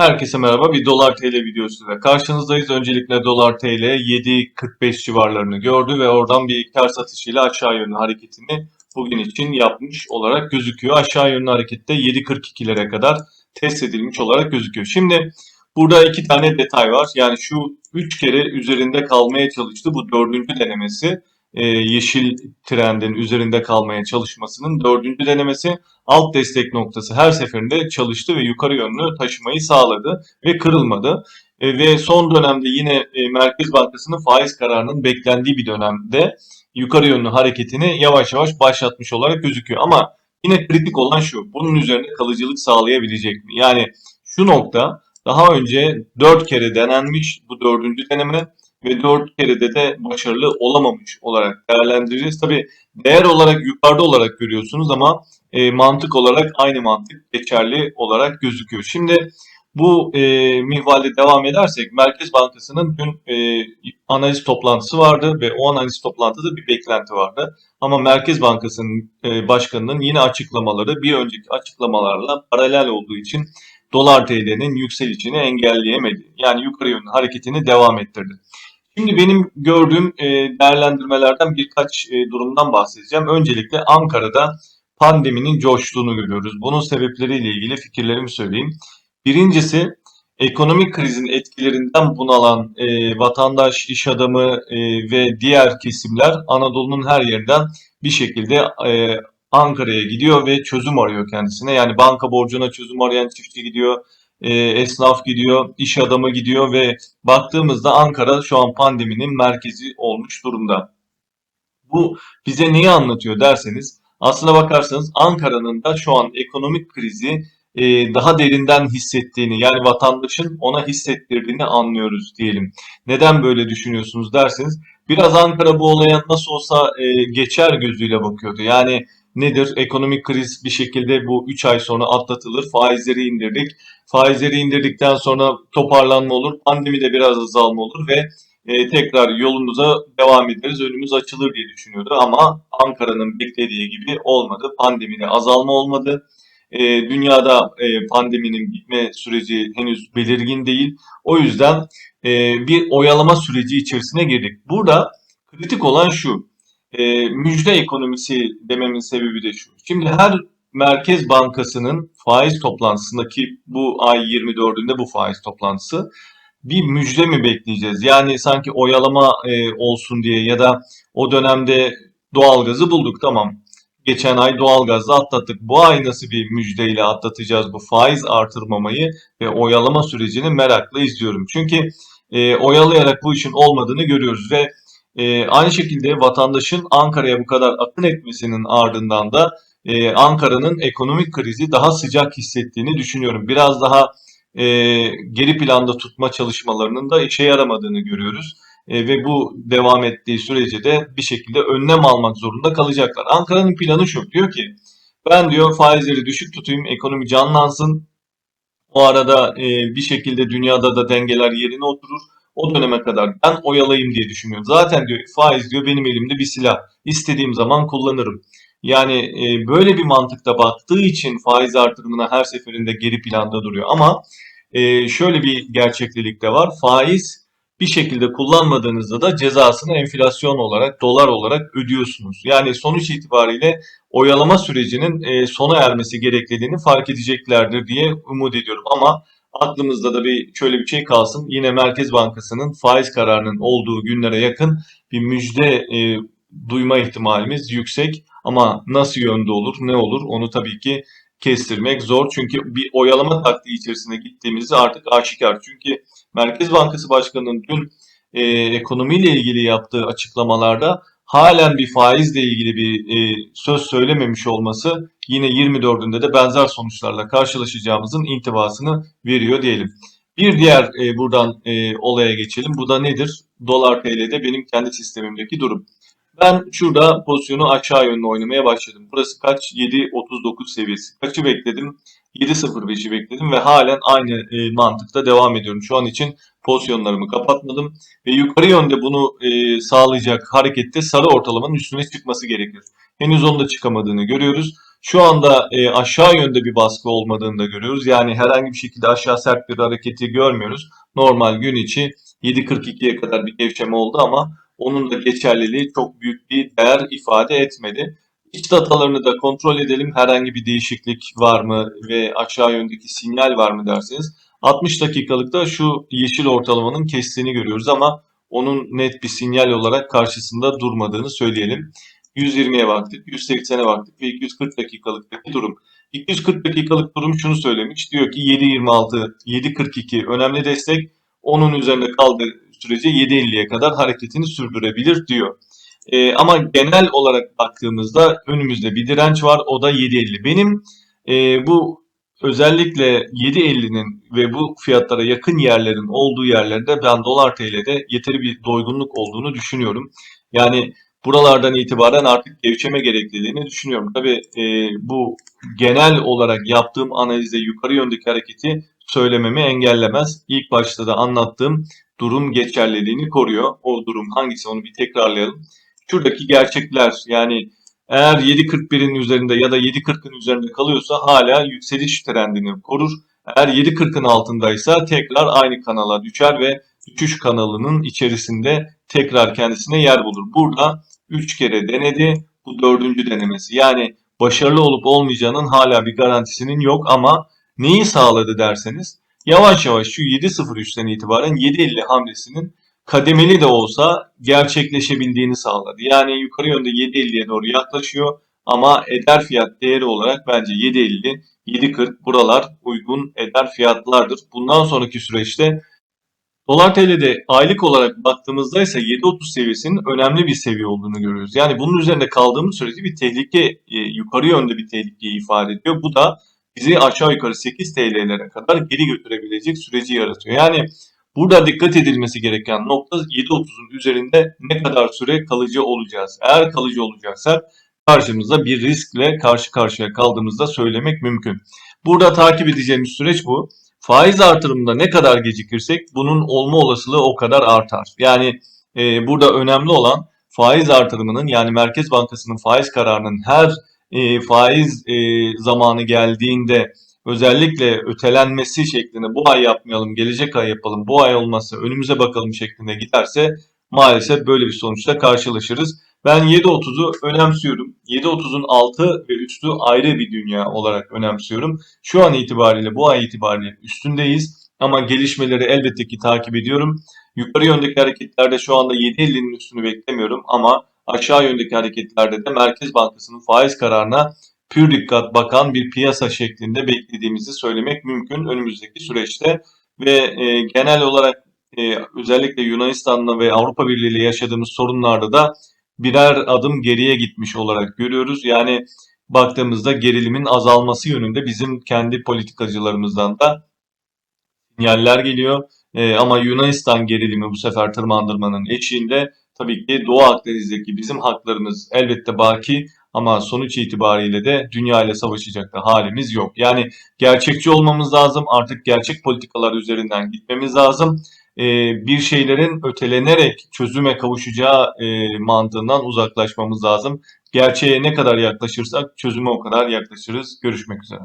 Herkese merhaba. Bir dolar TL videosuyla karşınızdayız. Öncelikle dolar TL 7.45 civarlarını gördü ve oradan bir kar satışıyla aşağı yönlü hareketini bugün için yapmış olarak gözüküyor. Aşağı yönlü harekette 7.42'lere kadar test edilmiş olarak gözüküyor. Şimdi burada iki tane detay var. Yani şu 3 kere üzerinde kalmaya çalıştı. Bu dördüncü denemesi. Ee, yeşil trendin üzerinde kalmaya çalışmasının dördüncü denemesi alt destek noktası her seferinde çalıştı ve yukarı yönlü taşımayı sağladı ve kırılmadı. E, ve son dönemde yine e, Merkez Bankası'nın faiz kararının beklendiği bir dönemde yukarı yönlü hareketini yavaş yavaş başlatmış olarak gözüküyor. Ama yine kritik olan şu, bunun üzerinde kalıcılık sağlayabilecek mi? Yani şu nokta daha önce 4 kere denenmiş bu dördüncü deneme ve 4 kerede de başarılı olamamış olarak değerlendireceğiz. Tabi değer olarak yukarıda olarak görüyorsunuz ama e, mantık olarak aynı mantık geçerli olarak gözüküyor. Şimdi bu e, minvalde devam edersek Merkez Bankası'nın dün e, analiz toplantısı vardı ve o analiz toplantıda bir beklenti vardı. Ama Merkez Bankası'nın e, başkanının yine açıklamaları bir önceki açıklamalarla paralel olduğu için dolar TL'nin yükselişini engelleyemedi. Yani yukarı yönlü hareketini devam ettirdi. Şimdi benim gördüğüm e, değerlendirmelerden birkaç e, durumdan bahsedeceğim. Öncelikle Ankara'da pandeminin coştuğunu görüyoruz. Bunun sebepleriyle ilgili fikirlerimi söyleyeyim. Birincisi ekonomik krizin etkilerinden bunalan e, vatandaş, iş adamı ve diğer kesimler Anadolu'nun her yerinden bir şekilde Ankara'ya gidiyor ve çözüm arıyor kendisine. Yani banka borcuna çözüm arayan çiftçi gidiyor, e, esnaf gidiyor, iş adamı gidiyor ve baktığımızda Ankara şu an pandeminin merkezi olmuş durumda. Bu bize neyi anlatıyor derseniz aslına bakarsanız Ankara'nın da şu an ekonomik krizi e, daha derinden hissettiğini yani vatandaşın ona hissettirdiğini anlıyoruz diyelim. Neden böyle düşünüyorsunuz derseniz biraz Ankara bu olaya nasıl olsa e, geçer gözüyle bakıyordu. Yani nedir? Ekonomik kriz bir şekilde bu 3 ay sonra atlatılır. Faizleri indirdik. Faizleri indirdikten sonra toparlanma olur. Pandemide biraz azalma olur ve e, tekrar yolumuza devam ederiz. Önümüz açılır diye düşünüyordu ama Ankara'nın beklediği gibi olmadı. Pandemide azalma olmadı. E, dünyada e, pandeminin bitme süreci henüz belirgin değil. O yüzden e, bir oyalama süreci içerisine girdik. Burada kritik olan şu. E, müjde ekonomisi dememin sebebi de şu. Şimdi her Merkez Bankası'nın faiz toplantısındaki bu ay 24'ünde bu faiz toplantısı bir müjde mi bekleyeceğiz? Yani sanki oyalama e, olsun diye ya da o dönemde doğalgazı bulduk tamam. Geçen ay doğalgazı atlattık. Bu ay nasıl bir müjdeyle atlatacağız bu faiz artırmamayı ve oyalama sürecini merakla izliyorum. Çünkü e, oyalayarak bu işin olmadığını görüyoruz ve e, aynı şekilde vatandaşın Ankara'ya bu kadar akın etmesinin ardından da e, Ankara'nın ekonomik krizi daha sıcak hissettiğini düşünüyorum. Biraz daha e, geri planda tutma çalışmalarının da işe yaramadığını görüyoruz. E, ve bu devam ettiği sürece de bir şekilde önlem almak zorunda kalacaklar. Ankara'nın planı şu diyor ki ben diyor faizleri düşük tutayım ekonomi canlansın. O arada e, bir şekilde dünyada da dengeler yerine oturur. O döneme kadar ben oyalayayım diye düşünüyorum. Zaten diyor faiz diyor benim elimde bir silah. İstediğim zaman kullanırım. Yani e, böyle bir mantıkta baktığı için faiz artırımına her seferinde geri planda duruyor. Ama e, şöyle bir gerçeklilik de var. Faiz bir şekilde kullanmadığınızda da cezasını enflasyon olarak, dolar olarak ödüyorsunuz. Yani sonuç itibariyle oyalama sürecinin e, sona ermesi gerekliliğini fark edeceklerdir diye umut ediyorum. Ama aklımızda da bir şöyle bir şey kalsın. Yine Merkez Bankası'nın faiz kararının olduğu günlere yakın bir müjde e, duyma ihtimalimiz yüksek. Ama nasıl yönde olur, ne olur onu tabii ki kestirmek zor. Çünkü bir oyalama taktiği içerisine gittiğimizde artık aşikar. Çünkü Merkez Bankası Başkanı'nın dün e, ekonomiyle ilgili yaptığı açıklamalarda halen bir faizle ilgili bir e, söz söylememiş olması yine 24'ünde de benzer sonuçlarla karşılaşacağımızın intibasını veriyor diyelim. Bir diğer e, buradan e, olaya geçelim. Bu da nedir? Dolar TL'de benim kendi sistemimdeki durum. Ben şurada pozisyonu aşağı yönlü oynamaya başladım. Burası kaç? 7.39 seviyesi. Kaçı bekledim? 7.05'i bekledim ve halen aynı e, mantıkta devam ediyorum. Şu an için pozisyonlarımı kapatmadım ve yukarı yönde bunu e, sağlayacak harekette sarı ortalamanın üstüne çıkması gerekir. Henüz onda çıkamadığını görüyoruz. Şu anda e, aşağı yönde bir baskı olmadığını da görüyoruz. Yani herhangi bir şekilde aşağı sert bir hareketi görmüyoruz. Normal gün içi 7.42'ye kadar bir gevşeme oldu ama onun da geçerliliği çok büyük bir değer ifade etmedi. İç datalarını da kontrol edelim. Herhangi bir değişiklik var mı ve aşağı yöndeki sinyal var mı derseniz. 60 dakikalıkta şu yeşil ortalamanın kestiğini görüyoruz ama onun net bir sinyal olarak karşısında durmadığını söyleyelim. 120'ye baktık, 180'e baktık ve 240 dakikalıktaki durum. 240 dakikalık durum şunu söylemiş. Diyor ki 7.26, 7.42 önemli destek. Onun üzerinde kaldığı sürece 7.50'ye kadar hareketini sürdürebilir diyor. Ee, ama genel olarak baktığımızda önümüzde bir direnç var. O da 7.50. Benim e, bu özellikle 7.50'nin ve bu fiyatlara yakın yerlerin olduğu yerlerde ben dolar TL'de yeteri bir doygunluk olduğunu düşünüyorum. Yani buralardan itibaren artık gevşeme gerekliliğini düşünüyorum. Tabii e, bu genel olarak yaptığım analizde yukarı yöndeki hareketi söylememi engellemez. İlk başta da anlattığım durum geçerliliğini koruyor. O durum hangisi onu bir tekrarlayalım. Şuradaki gerçekler yani eğer 7.41'in üzerinde ya da 7.40'ın üzerinde kalıyorsa hala yükseliş trendini korur. Eğer 7.40'ın altındaysa tekrar aynı kanala düşer ve düşüş kanalının içerisinde tekrar kendisine yer bulur. Burada 3 kere denedi. Bu dördüncü denemesi. Yani başarılı olup olmayacağının hala bir garantisinin yok ama neyi sağladı derseniz yavaş yavaş şu 7.03'ten itibaren 7.50 hamlesinin kademeli de olsa gerçekleşebildiğini sağladı. Yani yukarı yönde 7.50'ye doğru yaklaşıyor ama eder fiyat değeri olarak bence 7.50, 7.40 buralar uygun eder fiyatlardır. Bundan sonraki süreçte Dolar TL'de aylık olarak baktığımızda ise 7.30 seviyesinin önemli bir seviye olduğunu görüyoruz. Yani bunun üzerinde kaldığımız sürece bir tehlike, e, yukarı yönde bir tehlikeyi ifade ediyor. Bu da bizi aşağı yukarı 8 TL'lere kadar geri götürebilecek süreci yaratıyor. Yani burada dikkat edilmesi gereken nokta 7.30'un üzerinde ne kadar süre kalıcı olacağız. Eğer kalıcı olacaksak karşımızda bir riskle karşı karşıya kaldığımızda söylemek mümkün. Burada takip edeceğimiz süreç bu. Faiz artırımında ne kadar gecikirsek bunun olma olasılığı o kadar artar. Yani e, burada önemli olan faiz artırımının yani Merkez Bankası'nın faiz kararının her e, faiz e, zamanı geldiğinde özellikle ötelenmesi şeklinde bu ay yapmayalım, gelecek ay yapalım, bu ay olmazsa önümüze bakalım şeklinde giderse maalesef böyle bir sonuçla karşılaşırız. Ben 7.30'u önemsiyorum. 7.30'un altı ve üstü ayrı bir dünya olarak önemsiyorum. Şu an itibariyle bu ay itibariyle üstündeyiz. Ama gelişmeleri elbette ki takip ediyorum. Yukarı yöndeki hareketlerde şu anda 7.50'nin üstünü beklemiyorum ama aşağı yöndeki hareketlerde de Merkez Bankası'nın faiz kararına pür dikkat bakan bir piyasa şeklinde beklediğimizi söylemek mümkün önümüzdeki süreçte. Ve e, genel olarak e, özellikle Yunanistan'la ve Avrupa Birliği ile yaşadığımız sorunlarda da birer adım geriye gitmiş olarak görüyoruz. Yani baktığımızda gerilimin azalması yönünde bizim kendi politikacılarımızdan da sinyaller geliyor. Ee, ama Yunanistan gerilimi bu sefer tırmandırmanın eşiğinde tabii ki Doğu Akdeniz'deki bizim haklarımız elbette baki ama sonuç itibariyle de dünya ile savaşacak da halimiz yok. Yani gerçekçi olmamız lazım. Artık gerçek politikalar üzerinden gitmemiz lazım e, bir şeylerin ötelenerek çözüme kavuşacağı e, mantığından uzaklaşmamız lazım. Gerçeğe ne kadar yaklaşırsak çözüme o kadar yaklaşırız. Görüşmek üzere.